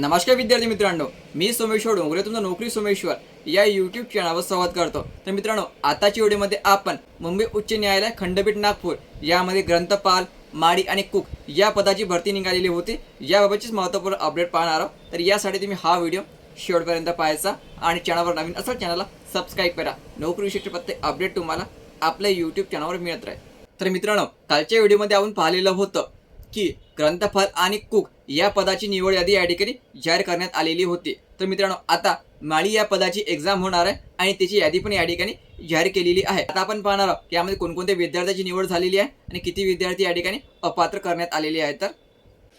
नमस्कार विद्यार्थी मित्रांनो मी सोमेश्वर डोंगरे तुमचा नोकरी सोमेश्वर या यूट्यूब चॅनलवर संवाद करतो. तर मित्रांनो आताच्या व्हिडिओमध्ये आपण मुंबई उच्च न्यायालय खंडपीठ नागपूर यामध्ये ग्रंथपाल माडी आणि कुक या पदाची भरती निघालेली होती. याबाबतचीच महत्त्वपूर्ण अपडेट पाहणार आहोत. तर यासाठी तुम्ही हा व्हिडिओ शेवटपर्यंत पाहायचा आणि चॅनलवर नवीन असेल चॅनलला सबस्क्राईब करा. नोकरी विशिष्ट प्रत्येक अपडेट तुम्हाला आपल्या यूट्यूब चॅनलवर मिळत राहील. तर मित्रांनो कालच्या व्हिडिओमध्ये आपण पाहिलेलं होतं की ग्रंथफल आणि कुक या पदाची निवड यादी या ठिकाणी जाहीर करण्यात आलेली होती. तर मित्रांनो आता माळी या पदाची एक्झाम होणार आहे आणि त्याची यादी पण या ठिकाणी जाहीर केलेली आहे. आता आपण पाहणार आहोत की यामध्ये कोणकोणत्या विद्यार्थ्याची निवड झालेली आहे आणि किती विद्यार्थी या ठिकाणी अपात्र करण्यात आलेले आहेत तर.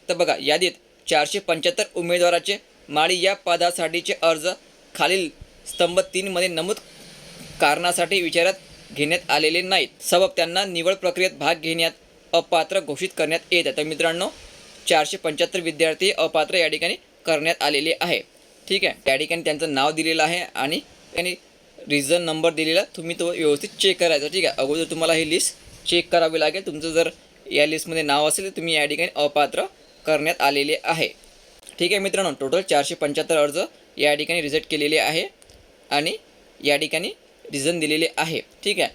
तर बघा यादीत चारशे पंच्याहत्तर उमेदवाराचे माळी या पदासाठीचे अर्ज खालील स्तंभ तीनमध्ये नमूद कारणासाठी विचारात घेण्यात आलेले नाहीत. सबब त्यांना निवड प्रक्रियेत भाग घेण्यात अपात्र घोषित करण्यात येत आहे. तर मित्रांनो चारशे पंच्याहत्तर विद्यार्थी अपात्र या ठिकाणी करण्यात आलेले आहे. ठीक आहे? या ठिकाणी त्यांचं नाव दिलेलं आहे आणि त्यांनी रिझन नंबर दिलेला तुम्ही तो व्यवस्थित चेक करायचा. ठीक आहे? अगोदर तुम्हाला ही लिस्ट चेक करावी लागेल. तुमचं जर या लिस्टमध्ये नाव असेल तर तुम्ही या ठिकाणी अपात्र करण्यात आलेले आहे. ठीक आहे मित्रांनो? टोटल चारशे पंच्याहत्तर अर्ज या ठिकाणी रिजेक्ट केलेले आहे आणि या ठिकाणी रिझन दिलेले आहे. ठीक आहे?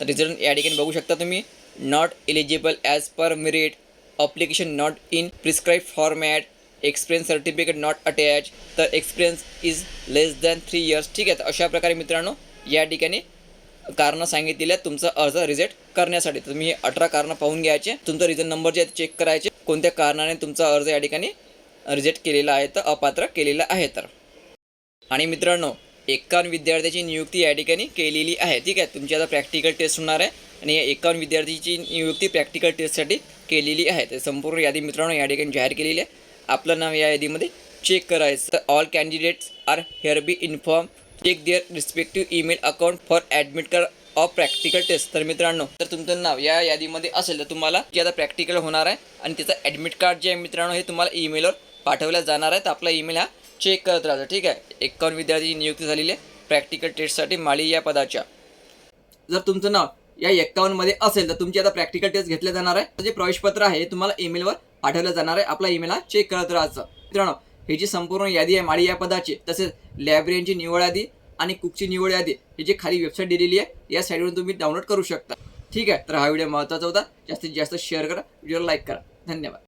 तर रिझन या ठिकाणी बघू शकता तुम्ही. Not eligible as per merit application not in prescribed format experience certificate not attach तर experience is less than three years ठीक आहे तर अशा प्रकारे मित्रांनो या ठिकाणी कारणं सांगितलेल्या तुमचा अर्ज रिजेक्ट करण्यासाठी. तर तुम्ही अठरा कारणं पाहून घ्यायचे. तुमचं रिझन नंबर जे आहे चेक करायचे. कोणत्या कारणाने तुमचा अर्ज या ठिकाणी रिजेक्ट केलेला आहे तर अपात्र केलेला आहे तर. आणि मित्रांनो एकावन्न विद्यार्थ्याची नियुक्ती या ठिकाणी केलेली आहे. ठीक आहे? तुमची आता प्रॅक्टिकल टेस्ट होणार आहे आणि या एकावन्न विद्यार्थीची नियुक्ती प्रॅक्टिकल टेस्टसाठी केलेली आहे. तर संपूर्ण यादी मित्रांनो या ठिकाणी जाहीर केलेली आहे. आपलं नाव या यादीमध्ये चेक करायचं. तर all candidates are hereby inform check their respective email account for admit card of practical test तर मित्रांनो तर तुमचं नाव या यादीमध्ये असेल तर तुम्हाला जे आता प्रॅक्टिकल होणार आहे आणि त्याचं ॲडमिट कार्ड जे आहे मित्रांनो हे तुम्हाला ईमेलवर पाठवल्या जाणार आहे. तर आपला ईमेल हा चेक करत राहतं ठीक आहे? एकावन्न विद्यार्थ्यांची नियुक्ती झालेली आहे प्रॅक्टिकल टेस्टसाठी माळी या पदाच्या. जर तुमचं नाव या एक्कावन्नमध्ये असेल तर तुमची आता प्रॅक्टिकल टेस्ट घेतल्या जाणार आहे. जे प्रवेशपत्र आहे हे तुम्हाला ईमेलवर पाठवलं जाणार आहे. आपला ईमेल हा चेक करत राहायचं. मित्रांनो ही जी संपूर्ण यादी आहे माळी या पदाची तसेच लायब्ररीची निवड यादी आणि कुकची निवड यादी ही जी खाली वेबसाईट दिलेली आहे या साईडवरून तुम्ही डाउनलोड करू शकता. ठीक आहे? तर हा व्हिडिओ महत्त्वाचा होता. जास्तीत जास्त शेअर करा. व्हिडिओला लाईक करा. धन्यवाद.